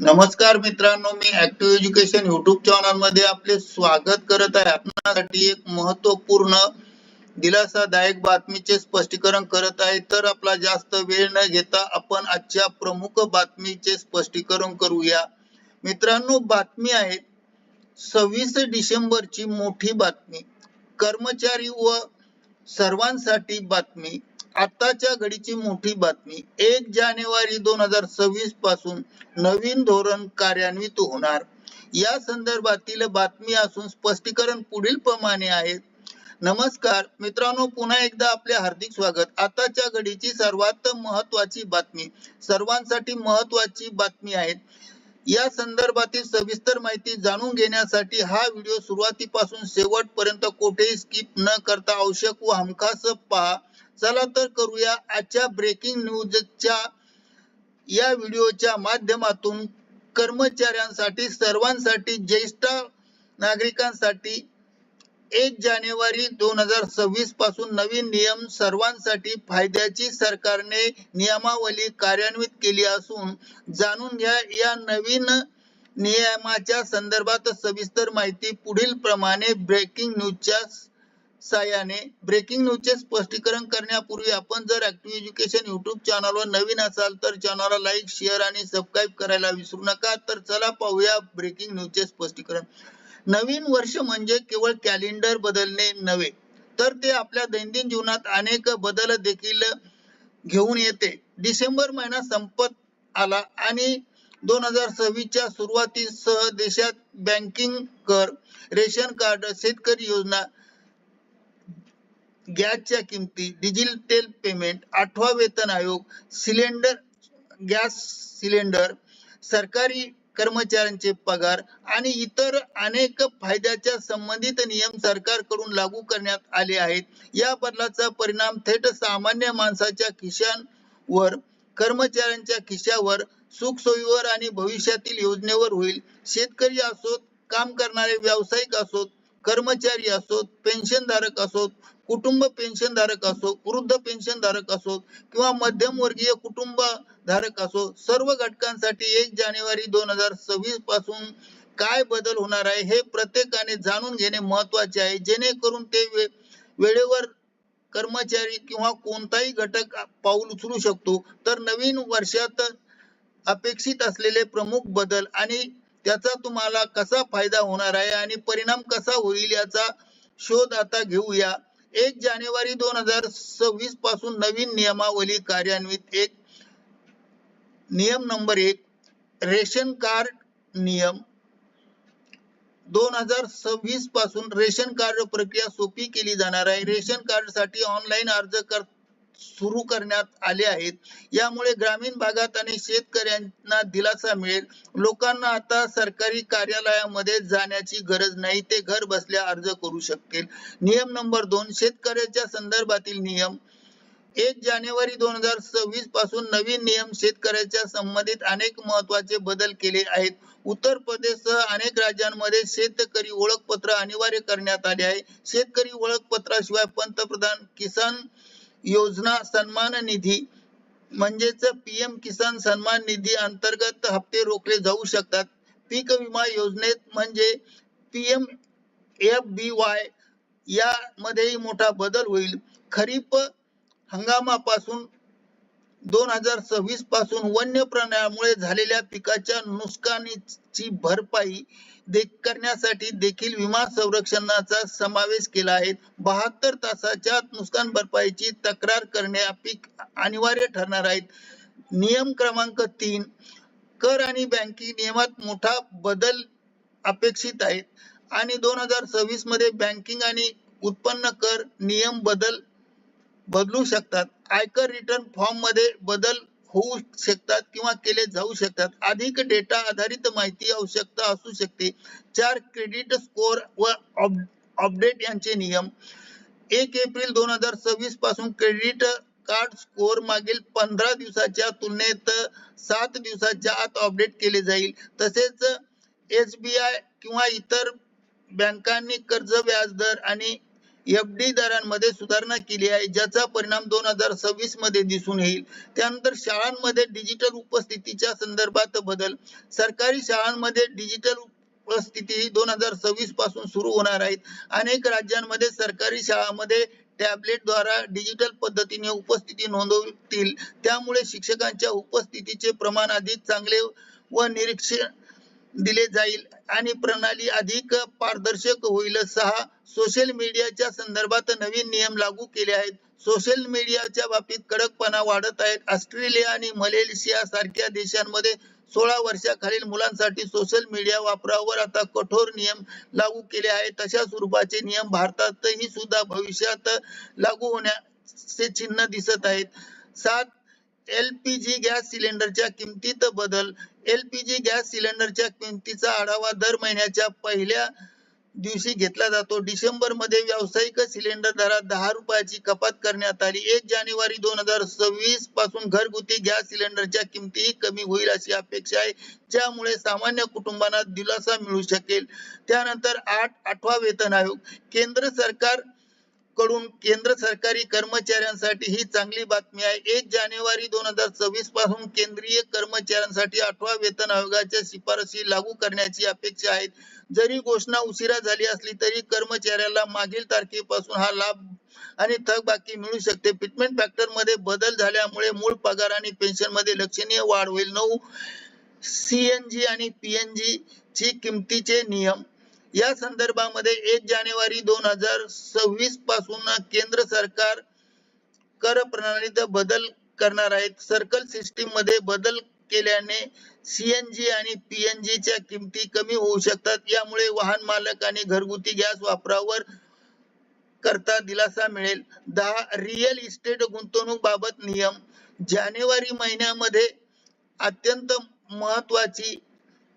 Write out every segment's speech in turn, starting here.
नमस्कार मित्रांनो मी ऍक्टिव्ह एज्युकेशन युट्यूब चॅनलमध्ये आपले स्वागत करत आहे. आपणासाठी एक महत्त्वपूर्ण दिलासादायक बातमीचे स्पष्टीकरण करत आहे. तर आपला जास्त वेळ न घेता आपण आजच्या प्रमुख बातमीचे स्पष्टीकरण करूया. मित्रांनो बातमी आहे सव्वीस डिसेंबरची मोठी बातमी. कर्मचारी व सर्वांसाठी बातमी. आताच्या घडीची मोठी बातमी एक जानेवारी दोन हजार सव्वीसपासून नवीन धोरण कार्यान्वित होणार. या संदर्भातील बातमी असून स्पष्टीकरण पुढील प्रमाणे आहे. नमस्कार मित्रांनो पुन्हा एकदा आपले हार्दिक स्वागत. आताच्या घडीची सर्वात महत्वाची बातमी सर्वांसाठी महत्वाची बातमी आहे. या संदर्भातील सविस्तर माहिती जाणून घेण्यासाठी हा व्हिडिओ सुरुवातीपासून शेवटपर्यंत कोठेही स्किप न करता आवश्यक व हमखास पहा. चला तर करूया आजच्या ब्रेकिंग न्यूजच्या या व्हिडिओच्या माध्यमातून कर्मचाऱ्यांसाठी सर्वांसाठी ज्येष्ठ नागरिकांसाठी एक जानेवारी दोन हजार सव्वीसपासून नवीन नियम सर्वांसाठी फायद्याची सरकारने नियमावली कार्यान्वित केली असून जाणून घ्या या नवीन नियमाच्या संदर्भात सविस्तर माहिती पुढील प्रमाणे ब्रेकिंग न्यूजच्या साहाय्याने ब्रेकिंग न्यूजचे स्पष्टीकरण करण्यापूर्वी आपण जर ऍक्टिव्ह एज्युकेशन युट्यूब चॅनलवर नवीन असाल तर चॅनलला लाईक शेअर आणि सबस्क्राईब करायला विसरू नका. तर चला पाहूया ब्रेकिंग न्यूजचे स्पष्टीकरण. नवीन वर्ष म्हणजे केवळ कॅलेंडर बदलणे नव्हे तर ते आपल्या दैनंदिन जीवनात अनेक बदल देखील घेऊन येते. डिसेंबर महिना संपत आला आणि दोन हजार सव्वीसच्या सुरुवातीसह देशात बँकिंग कर रेशन कार्ड शेतकरी योजना गॅसच्या किमती डिजिटल पेमेंट आठवा वेतन आयोग सिलेंडर गॅस सिलेंडर सरकारी कर्मचाऱ्यांचे पगार आणि इतर अनेक फायद्याच्या संबंधित नियम सरकारकडून लागू करण्यात आले आहेत. या बदलाचा परिणाम थेट सामान्य माणसाच्या खिशांवर कर्मचाऱ्यांच्या खिशावर सुखसोयीवर आणि भविष्यातील योजनेवर होईल. शेतकरी असोत काम करणारे व्यावसायिक असोत कर्मचारी असोत पेन्शनधारक असोत कुटुंब पेन्शनधारक असो वृद्ध पेन्शनधारक असो किंवा मध्यमवर्गीय कुटुंब धारक असो सर्व घटकांसाठी एक जानेवारी दोन हजार सव्वीसपासून काय बदल होणार आहे हे प्रत्येकाने जाणून घेणे महत्त्वाचे आहे. जेणेकरून ते वे, वेळेवर कर्मचारी किंवा कोणताही घटक पाऊल उचलू शकतो. तर नवीन वर्षात अपेक्षित असलेले प्रमुख बदल आणि त्याचा तुम्हाला कसा फायदा होणार आहे आणि परिणाम कसा होईल याचा शोध आता घेऊया. एक जानेवारी दोन हजार सव्वीसपासून नवीन नियमावली कार्यान्वित एक. नियम नंबर एक रेशन कार्ड नियम. दोन हजार सव्वीसपासून रेशन कार्ड प्रक्रिया सोपी केली जाणार आहे. रेशन कार्डसाठी ऑनलाईन अर्ज कर सुरू करण्यात आले आहेत. यामुळे ग्रामीण भागात आणि शेतकऱ्यांना दिलासा मिळेल. लोकांना आता सरकारी कार्यालयामध्ये जाण्याची गरज नाही. ते घर बसल्या अर्ज करू शकतील. नियम नंबर दोन शेतकऱ्याच्या संदर्भातील नियम. एक जानेवारी दोन हजार सव्वीसपासून नवीन नियम शेतकऱ्याच्या संबंधित अनेक महत्त्वाचे बदल केले आहेत. उत्तर प्रदेशसह अनेक राज्यांमध्ये शेतकरी ओळखपत्र अनिवार्य करण्यात आले आहे. शेतकरी ओळखपत्राशिवाय पंतप्रधान किसान योजना सन्मान निधी म्हणजेच पीएम किसान सन्मान निधी अंतर्गत हप्ते रोखले जाऊ शकतात. पीक विमा योजनेत म्हणजे पीएम एफ बी वाय यामध्येही मोठा बदल होईल. खरीप हंगामापासून दोन हजार सव्वीसपासून वन्य प्राण्यामुळे झालेल्या पिकाच्या नुकसानीची भरपाई दे करण्यासाठी देखील विमा संरक्षणाचा समावेश केला आहे. बहात्तर तासाच्या नुकसान भरपाईची तक्रार करणे पीक अनिवार्य ठरणार आहेत नियम क्रमांक तीन कर आणि बँकिंग नियमात मोठा बदल अपेक्षित आहेत आणि दोन हजार सव्वीसमध्ये बँकिंग आणि उत्पन्न कर नियम बदल बदलू शकतात. आयकर रिटर्न फॉर्ममध्ये बदल होऊ शकतात किंवा केले जाऊ शकतात. अधिक डेटा आधारित माहिती आवश्यकता असू शकते. चार क्रेडिट स्कोअर व अपडेट यांचे नियम. एक एप्रिल दोन हजार सव्वीसपासून क्रेडिट कार्ड स्कोअर मागील पंधरा दिवसाच्या तुलनेत सात दिवसाच्या आत अपडेट केले जाईल. तसेच एस बी आय किंवा इतर बँकांनी कर्ज व्याजदर आणि एफ डी दरांमध्ये सुधारणा केली आहे ज्याचा परिणाम दोन हजार सव्वीसमध्ये दिसून येईल. त्यानंतर शाळांमध्ये डिजिटल उपस्थितीच्या संदर्भात बदल. सरकारी शाळांमध्ये डिजिटल उपस्थिती ही दोन हजार सव्वीसपासून सुरू होणार आहेत अनेक राज्यांमध्ये सरकारी शाळांमध्ये टॅबलेट द्वारा डिजिटल पद्धतीने उपस्थिती नोंदवतील. त्यामुळे शिक्षकांच्या उपस्थितीचे प्रमाण अधिक चांगले व निरीक्षण दिले जाईल. आणि प्रणाली अधिक पारदर्शक होईल. सहा सोशल मीडियाच्या संदर्भात नवीन नियम लागू केले आहेत. सोशल मीडियाच्या बाबतीत कडकपणा वाढत आहेत. ऑस्ट्रेलिया आणि मलेशिया सारख्या देशांमध्ये सोळा वर्षाखालील मुलांसाठी सोशल मीडिया वापरावर आता कठोर नियम लागू केले आहेत. तशा स्वरूपाचे नियम भारतातही सुद्धा भविष्यात लागू होण्याचे चिन्ह दिसत आहेत. सात एलपीजी गॅस सिलेंडरच्या किमतीत बदल. एलपीजी गॅस सिलेंडरच्या किमतीचा आढावा दर महिन्याच्या पहिल्या दिवशी घेतला जातो. डिसेंबरमध्ये व्यावसायिक सिलेंडर दरात दहा रुपयाची कपात करण्यात आली. एक जानेवारी दोन हजार सव्वीसपासून घरगुती गॅस सिलेंडरच्या किमतीही कमी होईल अशी अपेक्षा आहे. ज्यामुळे सामान्य कुटुंबांना दिलासा मिळू शकेल. त्यानंतर आठ आठवा वेतन आयोग. केंद्र सरकार कडून केंद्र सरकारी कर्मचाऱ्यांसाठी ही चांगली बातमी आहे. एक जानेवारी दोन हजार सव्वीसपासून केंद्रीय कर्मचाऱ्यांसाठी आठवा वेतन आयोगाच्या शिफारसी लागू करण्याची अपेक्षा आहे. जरी घोषणा उशिरा झाली असली तरी कर्मचाऱ्याला मागील तारखेपासून हा लाभ आणि थकबाकी मिळू शकते. फिटमेंट फॅक्टरमध्ये बदल झाल्यामुळे मूळ पगार आणि पेन्शनमध्ये लक्षणीय वाढ होईल. नऊ सीएनजी आणि पीएनजी ची किमतीचे नियम या संदर्भामध्ये एक जानेवारी दोन हजार सव्वीसपासून केंद्र सरकार कर प्रणालीत बदल करणार आहेत. सर्कल सिस्टीममध्ये बदल केल्याने सीएनजी आणि पीएनजी च्या किमती कमी होऊ शकतात. यामुळे वाहन मालक आणि घरगुती गॅस वापरावर करता दिलासा मिळेल. दहा रिअल इस्टेट गुंतवणूक बाबत नियम. जानेवारी महिन्यामध्ये अत्यंत महत्वाची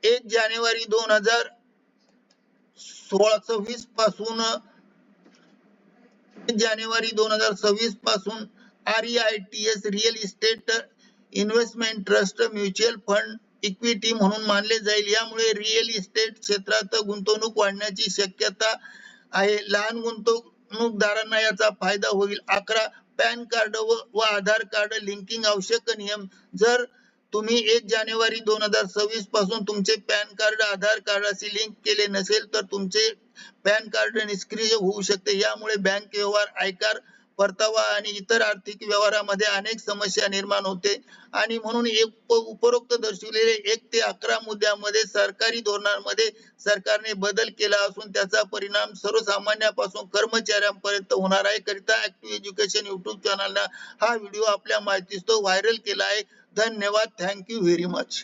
एक जानेवारी दोन हजार सोळा सव्वीसपासून जानेवारी दोन हजार सव्वीसपासून R S real estate investment trust mutual fund equity म्हणून मानले जाईल. यामुळे रिअल इस्टेट क्षेत्रात गुंतवणूक वाढण्याची शक्यता आहे. लहान गुंतवणूकदारांना याचा फायदा होईल. अकरा पॅन कार्ड व आधार कार्ड लिंकिंग आवश्यक नियम. जर तुम्ही एक जानेवारी दोन हजार सव्वीसपासून तुमचे पॅन कार्ड आधार कार्डाशी लिंक केले नसेल तर तुमचे पॅन कार्ड निष्क्रिय होऊ शकते. यामुळे बँक व्यवहार आयकर परतावा आणि इतर आर्थिक व्यवहारामध्ये अनेक समस्या निर्माण होते. आणि म्हणून एक उपरोक्त दर्शविलेले एक ते अकरा मुद्द्यामध्ये सरकारी धोरणांमध्ये सरकारने बदल केला असून त्याचा परिणाम सर्वसामान्यापासून कर्मचाऱ्यांपर्यंत होणार आहे. करिता ऍक्टिव्ह एज्युकेशन युट्यूब चॅनलला हा व्हिडिओ आपल्या माहितीस तो व्हायरल केला आहे. धन्यवाद. Thank you very much